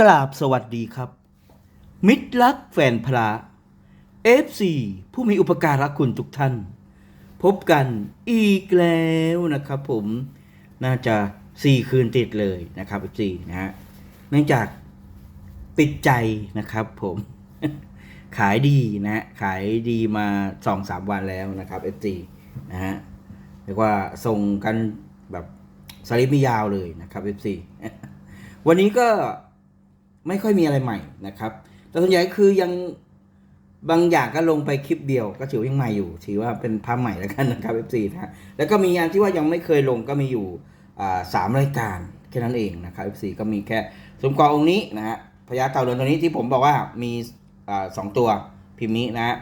กราบสวัสดีครับ มิตรรักแฟนพระ FC ผู้มีอุปการะคุณทุกท่าน พบกันอีกแล้วนะครับผมน่าจะสี่คืนติดเลยนะครับ FC นะฮะเนื่องจากติดใจนะครับผมขายดีนะ ขายดีมาสองสามวันแล้วนะครับ FC นะฮะเรียกว่าส่งกันแบบสลิปไม่ยาวเลยนะครับ FC วันนี้ก็ ไม่ค่อยมีอะไรใหม่นะครับ แต่ส่วนใหญ่คือยังบางอย่างก็ลงไปคลิปเดียวก็ถือว่ายังใหม่อยู่ ถือว่าเป็นภาพใหม่แล้วกันนะครับ FC นะฮะแล้วก็มีงานที่ว่ายังไม่เคยลงก็มีอยู่สามรายการแค่นั้นเองนะครับ FC ก็มีแค่สมกอองค์นี้นะฮะพญาเต่าเรือนตัวนี้ที่ผมบอกว่ามีสองตัวพิมพ์นี้นะฮะ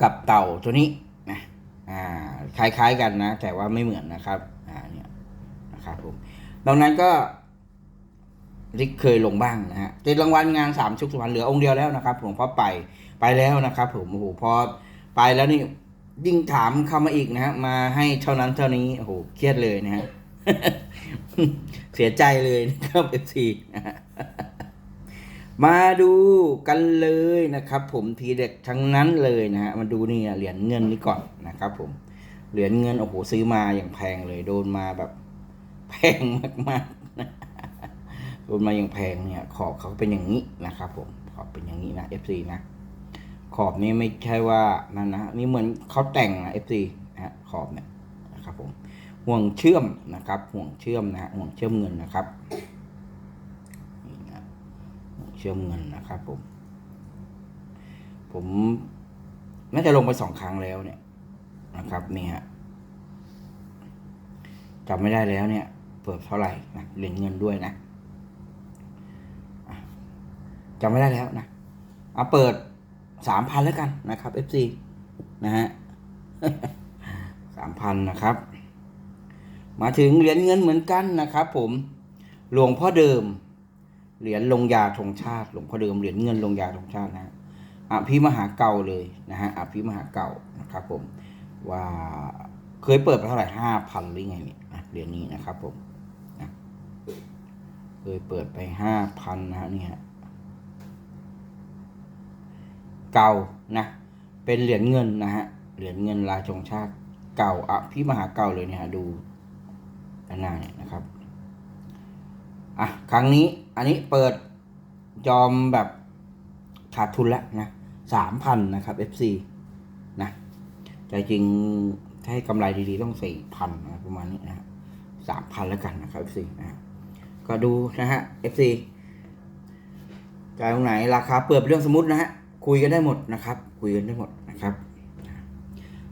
กับเต่าตัวนี้นะอ่าคล้ายๆกันนะ แต่ว่าไม่เหมือนนะครับอ่าเนี่ยนะครับผมดังนั้นก็ ที่เคยลงบ้างนะฮะติดรางวัลงานสามชุกสุพรรณเหลือองค์เดียวแล้วนะครับหลวงพ่อไปไปแล้วนะครับผมโอ้โหพอไปแล้วนี่ยิ่งถามเข้ามาอีกนะฮะมาให้เท่านั้นเท่านี้โอ้โหเครียดเลยนะฮะเสียใจเลยนะครับเอฟซีมาดูกันเลยนะครับ ผมทีเด็กทั้งนั้นเลยนะฮะมาดูนี่เหรียญเงินนี่ก่อนนะครับ ผมเหรียญเงินโอ้โหซื้อมาอย่างแพงเลยโดนมาแบบแพงมาก โดนมาอย่างแพงเนี่ยขอบเขาเป็นอย่างนี้นะครับ ผมขอบเป็นอย่างนี้นะ FC นะ ขอบนี้ไม่ใช่ว่านั่นนะนี่เหมือนเขาแต่งนะ FC นะขอบเนี่ยนะครับ ผมห่วงเชื่อมนะครับ ห่วงเชื่อมนะฮะห่วงเชื่อมเงินนะครับนี่นะห่วงเชื่อมเงินนะครับ ผม ผมน่าจะลงไปสองครั้งแล้วเนี่ยนะครับนี่ฮะจำไม่ได้แล้วเนี่ยเปิดเท่าไหร่นะเหรียญเงินด้วยนะ จำไม่ได้แล้วนะเอาเปิดสามพันแล้วกันนะครับ FC นะฮะสามพันนะครับ มาถึงเหรียญเงินเหมือนกันนะครับ ผมหลวงพ่อเดิม เหรียญลงยาธงชาติ หลวงพ่อเดิมเหรียญเงินลงยาธงชาตินะฮะอภิมหาเก่าเลยนะฮะอภิมหาเก่านะครับ ผมว่าเคยเปิดไปเท่าไหร่ห้าพันหรือไงเนี่ยนะเหรียญนี้นะครับ ผมนะเคยเปิดไปห้าพันนะฮะนี่ฮะ เก่านะเป็นเหรียญเงินนะฮะเหรียญเงินลาชงชาติเก่าอะพี่มหาเก่าเลยเนี่ยฮะดูด้านหน้าเนี่ยนะครับอะครั้งนี้อันนี้เปิดจอมแบบขาดทุนแล้วนะสามพันนะครับ FC นะใจจริงถ้าให้กำไรดีๆต้องสี่พันนะประมาณนี้นะสามพันแล้วกันนะครับ FC นะฮะก็ดูนะฮะ FC จ่ายตรงไหนราคาเปิดเป็นเรื่องสมมตินะฮะ คุยกันได้หมดนะครับ คุยกันได้หมดนะครับ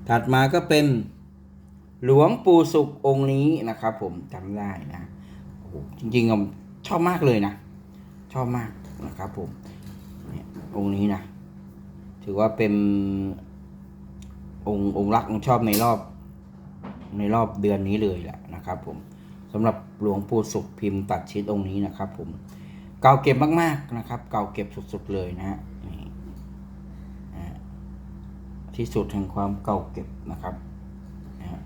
ถัดมาก็เป็นหลวงปู่สุของค์นี้นะครับ ผมจำได้นะโอ้โหจริงๆผมชอบมากเลยนะ ชอบมากนะครับ ผมองค์นี้นะ ถือว่าเป็นองค์องค์รักองค์ชอบในรอบในรอบเดือนนี้เลยแหละนะครับ ผมสำหรับหลวงปู่สุขพิมพ์ตัดชิดองค์นี้นะครับ ผมเก่าเก็บมากๆนะครับ เก่าเก็บสุดๆเลยนะฮะ ที่สุดแห่งความเก่าเก็บนะครับนะฮะ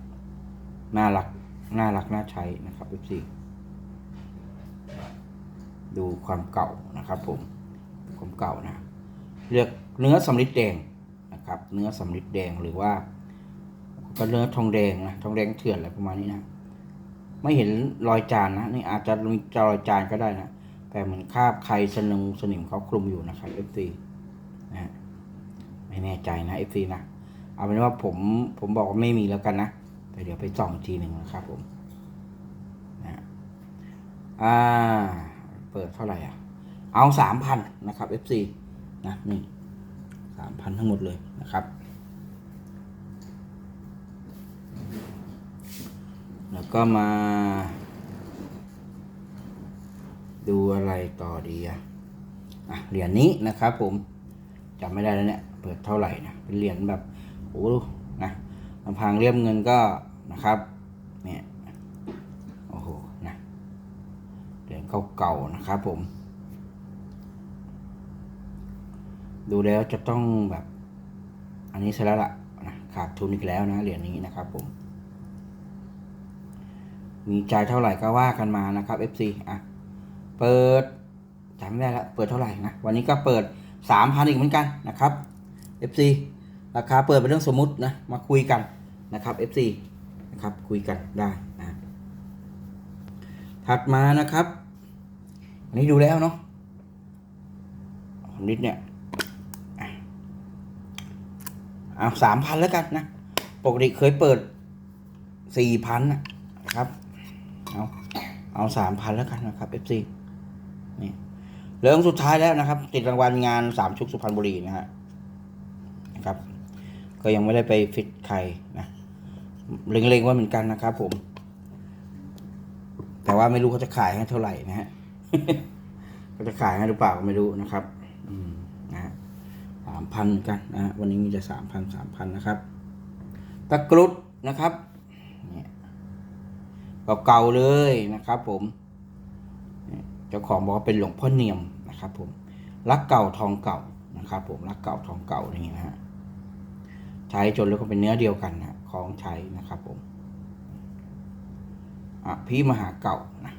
น่ารักน่ารักน่าใช้นะครับทุกทีดูความเก่านะครับผมความเก่านะเลือกเนื้อสำริดแดงนะครับ เนื้อสำริดแดงหรือว่าก็เนื้อทองแดงนะทองแดงเถื่อนอะไรประมาณนี้นะไม่เห็นรอยจานนะนี่อาจจะมีรอยจานก็ได้นะแต่เหมือนคาบใครสนึงสนิมเขาคลุมอยู่นะครับ FC นะฮะ ไม่แน่ใจนะ FC นะเอาเป็นว่าผมผมบอกว่าไม่มีแล้วกันนะแต่เดี๋ยวไปส่องทีหนึ่งนะครับผมนะอ่าเปิดเท่าไหร่อะ เอาสามพันนะครับ FC นะนี่สามพันทั้งหมดเลยนะครับ แล้วก็มา ดูอะไรต่อดีอะเหรียญนี้นะครับผมจำไม่ได้แล้วเนี่ย เปิดเท่าไหร่นะเป็นเหรียญแบบโอ้นะลำพังเรียบเงินก็นะครับเนี่ยโอ้โหนะเหรียญเก่าๆนะครับผม ดูแล้วจะต้องแบบ อันนี้ใช่แล้วล่ะนะขาดทุนอีกแล้วนะเหรียญนี้นะครับผม มีใจายเท่าไหร่ก็ว่ากันมานะครับ FC อะเปิดจำไม่ได้แล้วเปิดเท่าไหร่นะวันนี้ก็เปิดสามพันอีกเหมือนกันนะครับ FC ราคาเปิดเป็นเรื่องสมมุตินะมาคุยกันนะครับ FC นะครับคุยกันได้นะถัดมานะครับ อันนี้ดูแล้วเนาะนิดเนี่ยเอาสามพันแล้วกันนะ ปกติเคยเปิดสี่พันนะครับ เอาเอาสามพันแล้วกันนะครับ FC นี่เรื่องสุดท้ายแล้วนะครับ ติดรางวัลงานสามชุกสุพรรณบุรีนะฮะ ก็ยังไม่ได้ไปฟิตใครนะเล็งๆไว่าเหมือนกันนะครับผม แต่ว่าไม่รู้เขาจะขายให้เท่าไหร่นะฮะเขาจะขายให้หรือเปล่าก็ไม่รู้นะครับ อืมนะสามพันกันนะวันนี้มีแต่สามพันสามพันนะครับตะกรุดนะครับเนี่ยเก่าๆเลยนะครับผมเนี่ยเจ้าของบอกว่าเป็นหลวงพ่อเนียมนะครับ ผมรักเก่าทองเก่านะครับ ผมรักเก่าทองเก่านี่นะฮะ ใช้จนแล้วก็เป็นเนื้อเดียวกันนะของใช้นะครับผมอะพี่มหาเก่านะ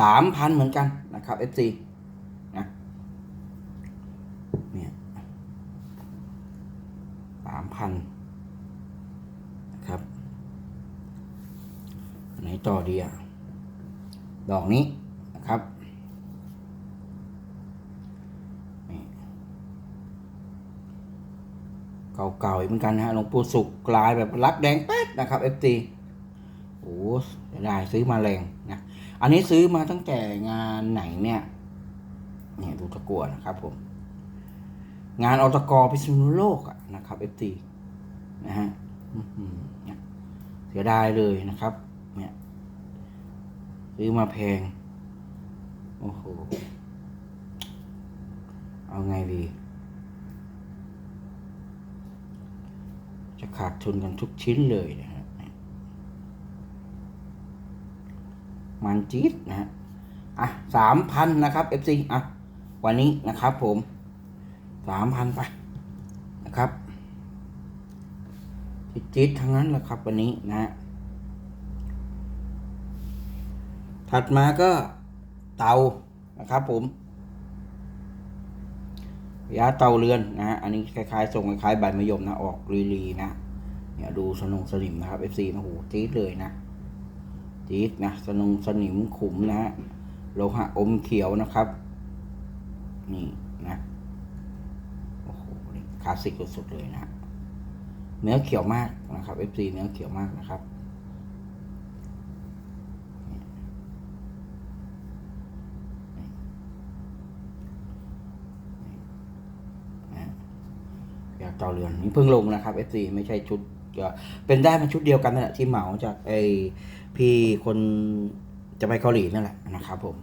สามพันเหมือนกันนะครับ FC นะเนี่ยสามพันนะครับอันไหนต่อดีอะ ดอกนี้นะครับนี่ เก่าๆอีกเหมือนกันนะฮะหลวงปู่สุกกลายแบบรักแดงแป๊ดนะครับ FT โอ้เสียได้ซื้อมาแรงนะอันนี้ซื้อมาตั้งแต่งานไหนเนี่ยเนี่ยดูตะกัวนะครับผม งานอตกพิษณุโลกอะนะครับ FT นะฮะอื้อหือเนี่ยเสียดายเลยนะครับ เนี่ยซื้อมาแพง โอ้โห เอาไงดี จะขาดทุนกันทุกชิ้นเลยนะฮะมันจี๊ดนะฮะอะสามพันนะครับ FC อะ วันนี้นะครับผมสามพันไปนะครับจี๊ดทั้งนั้นแหละครับวันนี้นะฮะถัดมาก็เตานะครับผม ยาเตาเรือนนะฮะอันนี้คล้ายๆทรงคล้ายๆใบมะยมนะออกรีๆนะเนี่ยดูสนุงสนิมนะครับ FC นะโหจี๊ดเลยนะจี๊ดนะสนุงสนิมขุมนะฮะโลหะอมเขียวนะครับ นี่นะโอ้โหคลาสสิกสุดๆเลยนะเนื้อเขียวมากนะครับ FC เนื้อเขียวมากนะครับ อยากเตาเรือนนี่เพิ่งลงนะครับ FC ไม่ใช่ชุดเป็นได้มาชุดเดียวกันนั่นแหละที่เหมาจากไอพี่คนจะไปเกาหลีนั่นแหละนะครับผม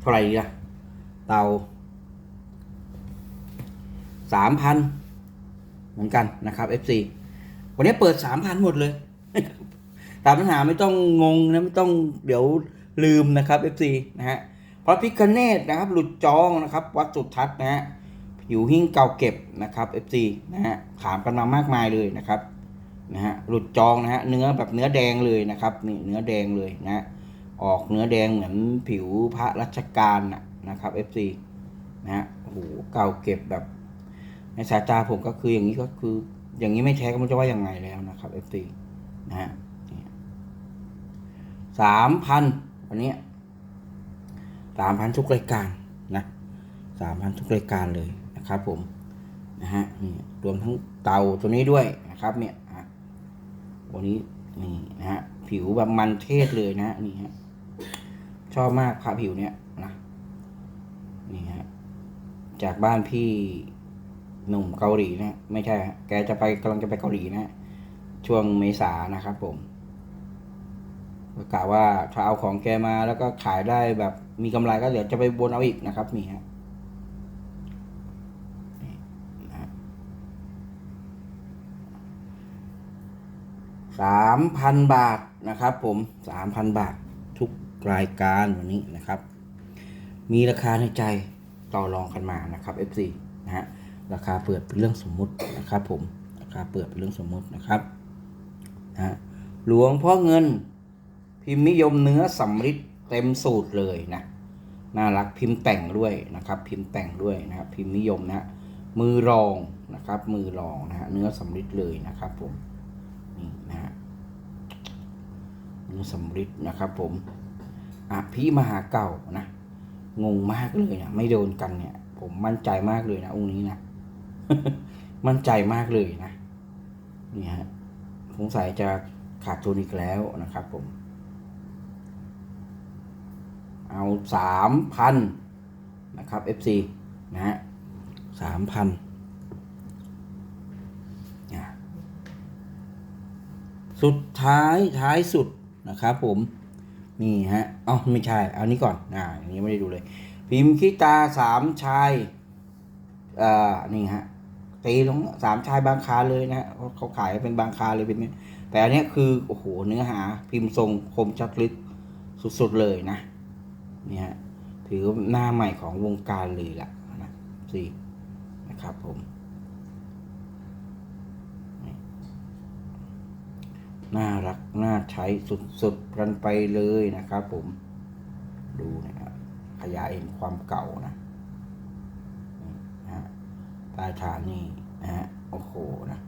เท่าไหร่ดีล่ะเตาสามพันเหมือนกันนะครับ FC วันนี้เปิดสามพันหมดเลย ตามปัญหาไม่ต้องงงนะไม่ต้องเดี๋ยวลืมนะครับ FC นะฮะ พระพิคเนตนะครับ หลุดจองนะครับ วัดสุทัศน์นะฮะอยู่หิ้งเก่าเก็บนะครับ FC นะฮะถามกันมามากมายเลยนะครับนะฮะหลุดจองนะฮะเนื้อแบบเนื้อแดงเลยนะครับนี่เนื้อแดงเลยนะฮะออกเนื้อแดงเหมือนผิวพระรัชกาลนะนะครับ FC นะฮะโอ้โหเก่าเก็บแบบในสายตาผมก็คืออย่างนี้ก็คือ อย่างนี้ไม่แท้ก็ไม่จะว่ายังไงแล้วนะครับ FC นะฮะสามพันวันนี้ สามพันทุกรายการนะสามพันทุกรายการเลยนะครับผมนะฮะนี่รวมทั้งเตาตัวนี้ด้วยนะครับเนี่ยอะวันนี้นี่นะฮะผิวแบบมันเทศเลยนะนี่ฮะชอบมากพระผิวเนี่ยนะนี่ฮะจากบ้านพี่หนุ่มเกาหลีนะไม่ใช่ฮะแกจะไปกำลังจะไปเกาหลีนะช่วงเมษานะครับผมก็กะว่าถ้าเอาของแกมาแล้วก็ขายได้แบบ มีกำไรก็เดี๋ยวจะไปบนเอาอีกนะครับนี่ฮะสามพันบาทนะครับ ผมสามพันบาททุกรายการวันนี้นะครับ มีราคาในใจต่อรองกันมานะครับ FC นะฮะราคาเปิดเป็นเรื่องสมมุตินะครับ ผมราคาเปิดเป็นเรื่องสมมุตินะครับนะหลวงพ่อเงิน พิมพ์นิยมเนื้อสำริด เต็มสูตรเลยนะน่ารักพิมพ์แต่งด้วยนะครับ พิมพ์แต่งด้วยนะครับ พิมพ์นิยมนะมือรองนะครับ มือรองนะฮะเนื้อสำริดเลยนะครับ ผมนี่นะฮะเนื้อสำริดนะครับ ผมอภิมหาเก่านะงงมากเลยนะไม่โดนกันเนี่ย ผมมั่นใจมากเลยนะองค์นี้นะมั่นใจมากเลยนะนี่ฮะสงสัยจะขาดทุนอีกแล้วนะครับ ผม เอาสามพันนะครับ FC นะฮะสามพันสุดท้ายท้ายสุดนะครับผม นี่ฮะอ๋อไม่ใช่ เอานี้ก่อนอ่าอันนี้ไม่ได้ดูเลย พิมพ์คิตาสามชายเอ่อนี่ฮะตีลงสามชายบางคาเลยนะเขาขายเป็นบางคาเลยเป็นนี้แต่อันนี้คือ โอ้โห เนื้อหา พิมพ์ทรงคมชัดลึกสุดๆเลยนะ นี่ยฮะถือหน้าใหม่ของวงการเลยล่ะนะสี่นะครับผมน่ารักน่าใช้สุดๆกันไปเลยนะครับผมดูนะครับขยายเห็นความเก่านะนะฮะต้ฐานนี่นะฮะโอ้โหนะ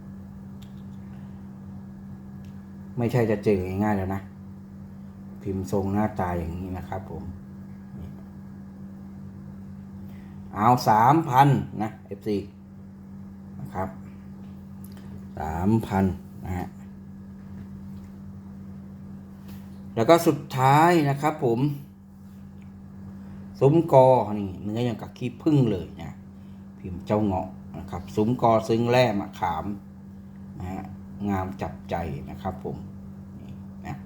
ไม่ใช่จะเจอง่ายๆแล้วนะ พิมพ์ทรงหน้าตาอย่างนี้นะครับผมนี่ เอาสามพันนะ FC นะครับสามพันนะฮะแล้วก็สุดท้ายนะครับผมซุ้มกอนี่เนื้ออย่างกับขี้ผึ้งเลยนะพิมพ์เจ้าเงาะนะครับซุ้มกอซึ้งแร่มะขามนะฮะงามจับใจนะครับผมนี่นะ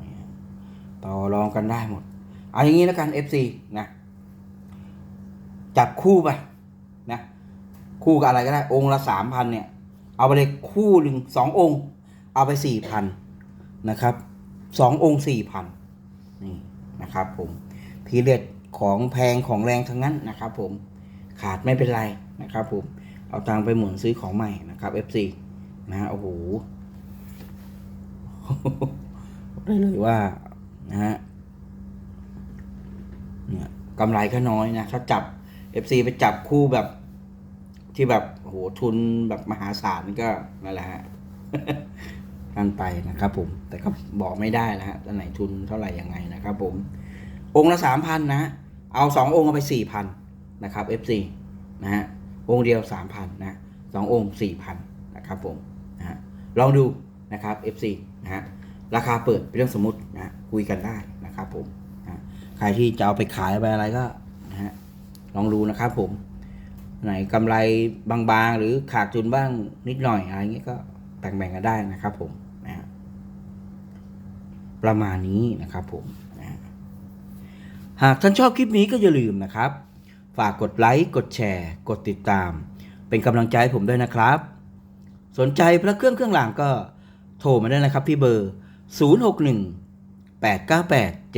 นี่ฮะ ต่อรองกันได้หมด เอาอย่างนี้แล้วกัน FC นะ จับคู่ไปนะ คู่กับอะไรก็ได้ องค์ละสามพันเนี่ย เอาไปเลยคู่หนึ่งสององค์ เอาไปสี่พันนะครับสององค์สี่พันนี่นะครับผมทีเด็ดของแพงของแรงทั้งนั้นนะครับผมขาดไม่เป็นไรนะครับผมเอาตังไปหมุนซื้อของใหม่นะครับ FC นะโอ้โหได้เลยว่า นะฮะเนี่ยกำไรก็น้อยนะถ้าจับ FC ไปจับคู่แบบที่แบบโหทุนแบบมหาศาลนี่ก็นั่นแหละฮะนั่นไปนะครับผม แต่ก็บอกไม่ได้นะฮะอันไหนทุนเท่าไหร่ยังไงนะครับผม องค์ละสามพันนะฮะเอาสององค์เอาไปสี่พันนะครับ FC นะฮะองค์เดียวสามพันนะสององค์สี่พันนะครับผมนะฮะลองดูนะครับ FC นะฮะ ราคาเปิดเป็นเรื่องสมมตินะคุยกันได้นะครับผมนะใครที่จะเอาไปขายไปอะไรก็นะฮะลองดูนะครับผม ไหนกำไรบางๆ หรือขาดทุนบ้างนิดหน่อยอะไรเงี้ยก็แบ่งๆกันได้นะครับผมนะฮะประมาณนี้นะครับผมนะฮะหากท่านชอบคลิปนี้ก็อย่าลืมนะครับ ฝากกดไลค์กดแชร์ กดติดตาม เป็นกำลังใจให้ผมด้วยนะครับ สนใจพระเครื่องเครื่องรางก็โทรมาได้นะครับที่เบอร์ 061 898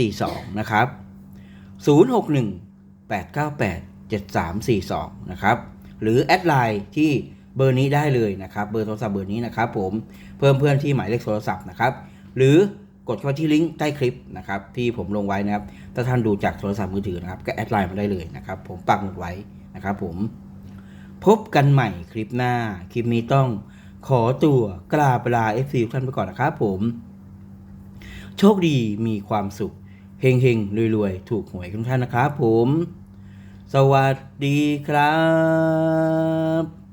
7342 นะครับ 061 898 7342 นะครับ หรือแอดไลน์ที่เบอร์นี้ได้เลยนะครับ เบอร์โทรศัพท์เบอร์นี้นะครับผม เพิ่มเพื่อนที่หมายเลขโทรศัพท์นะครับ หรือกดเข้าที่ลิงก์ใต้คลิปนะครับที่ผมลงไว้นะครับ ถ้าท่านดูจากโทรศัพท์มือถือนะครับ ก็แอดไลน์มาได้เลยนะครับ ผมปักหมุดไว้นะครับผม พบกันใหม่คลิปหน้า คลิปนี้ต้อง ขอตัวกราบลาเอฟซีทุกท่านไปก่อนนะครับผม โชคดีมีความสุข เฮงเฮงรวยรวยๆถูกหวยทุกท่านนะครับผม สวัสดีครับ